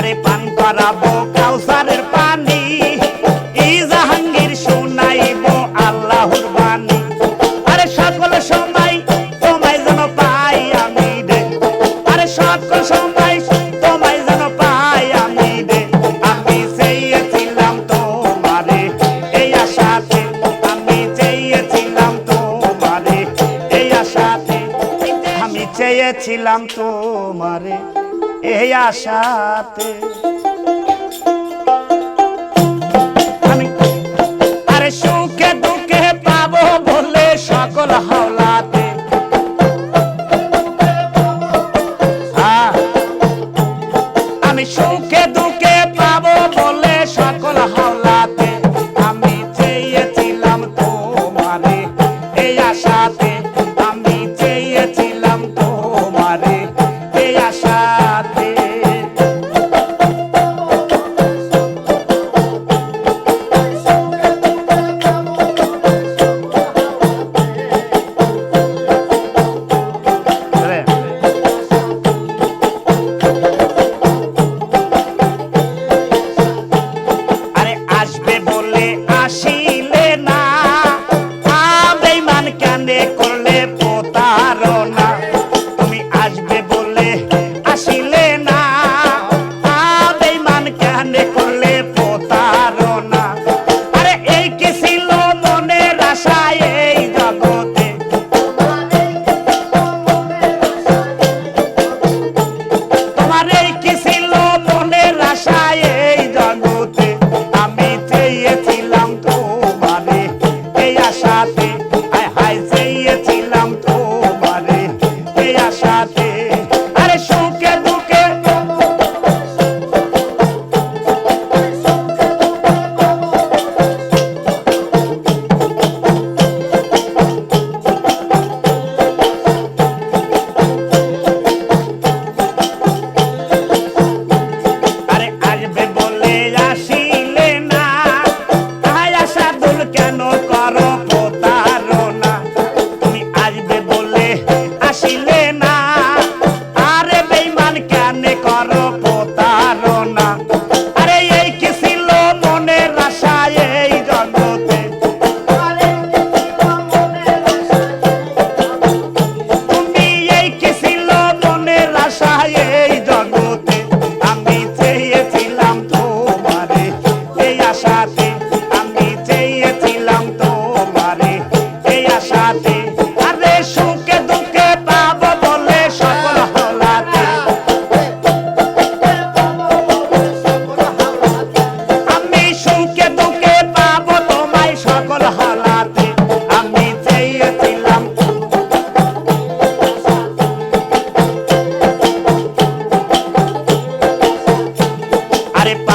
আরে পান করাবো, কাউসারের পানি। এই জাহাঙ্গীর শোনাইব আল্লাহর বাণী। আরে সকল সময় তোমায় যেন পাই আমি রে। আরে সকল সময় তোমায় যেন পাই আমি রে। আমি চেয়েছিলাম তোমারে, এই আশাতে আমি চেয়েছিলাম তোমারে, এই আশাতে আমি চেয়েছিলাম তোমারে। এই আশাতে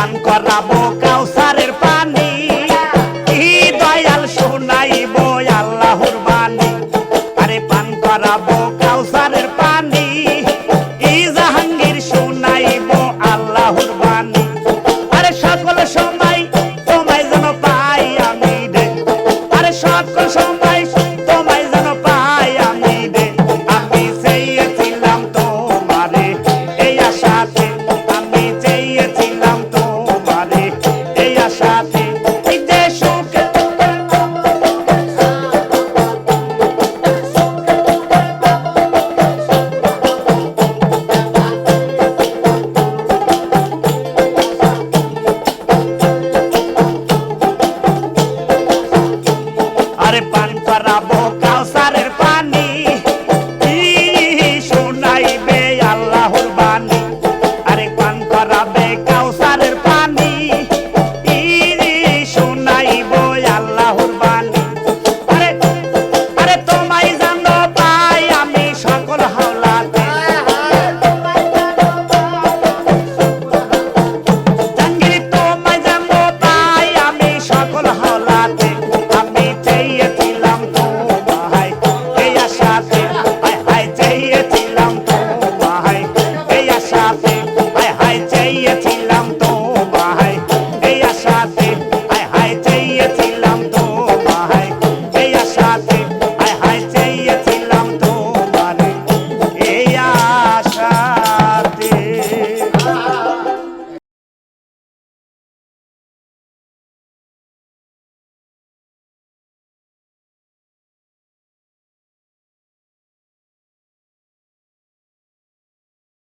পান করাবো কাউসারের পানি কি দয়াল শুনাইব আল্লাহর বাণী। আরে পান করাবো কাউসারের পানি ই জাহাঙ্গীর শুনাইব আল্লাহর বাণী। আরে সকল সময় তোমায় যেন পাই আমি রে। আরে সকল সময় আরে হায় হায় চাইয়াছিলাম